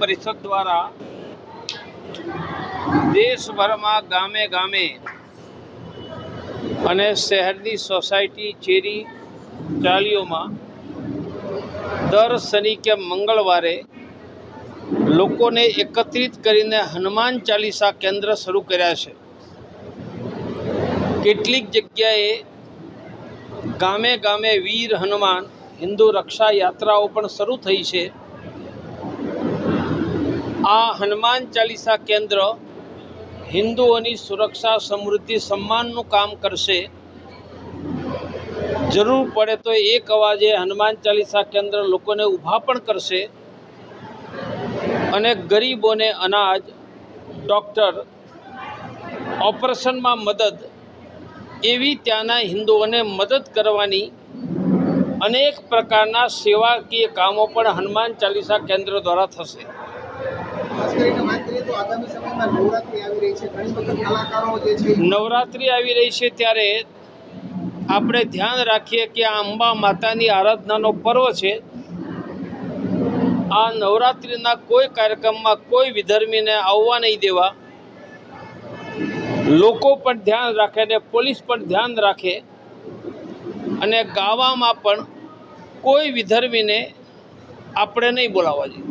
પરિષદ દ્વારા દેશભરમાં ગામે ગામે અને શહેરની સોસાયટી ચેરી ચાલીઓમાં દર શનિ કે મંગળવારે લોકોને એકત્રિત કરીને હનુમાન ચાલીસા કેન્દ્ર શરૂ કર્યા છે. કેટલીક જગ્યાએ ગામે ગામે વીર હનુમાન હિન્દુ રક્ષા યાત્રાઓ પણ શરૂ થઈ છે. આ હનુમાન ચાલીસા કેન્દ્ર હિન્દુઓની સુરક્ષા, સમૃદ્ધિ, સન્માનનું કામ કરશે. જરૂર પડે તો એક અવાજે હનુમાન ચાલીસા કેન્દ્ર લોકોને ઊભા પણ કરશે અને ગરીબોને અનાજ, ડૉક્ટર, ઓપરેશનમાં મદદ એવી ત્યાંના હિન્દુઓને મદદ કરવાની અનેક પ્રકારના સેવાકીય કામો પણ હનુમાન ચાલીસા કેન્દ્ર દ્વારા થશે. નવરાત્રિ આવી રહી છે. ત્યારે આપણે ધ્યાન રાખીએ કે આ અંબા માતાની આરાધનાનો પર્વ છે. આ નવરાત્રિના કોઈ કાર્યક્રમમાં કોઈ વિધર્મીને આવવા નહીં દેવા. લોકો પણ ધ્યાન રાખે અને પોલીસ પણ ધ્યાન રાખે. અને ગાવામાં પણ કોઈ વિધર્મીને આપણે નહીં બોલાવવા જોઈએ.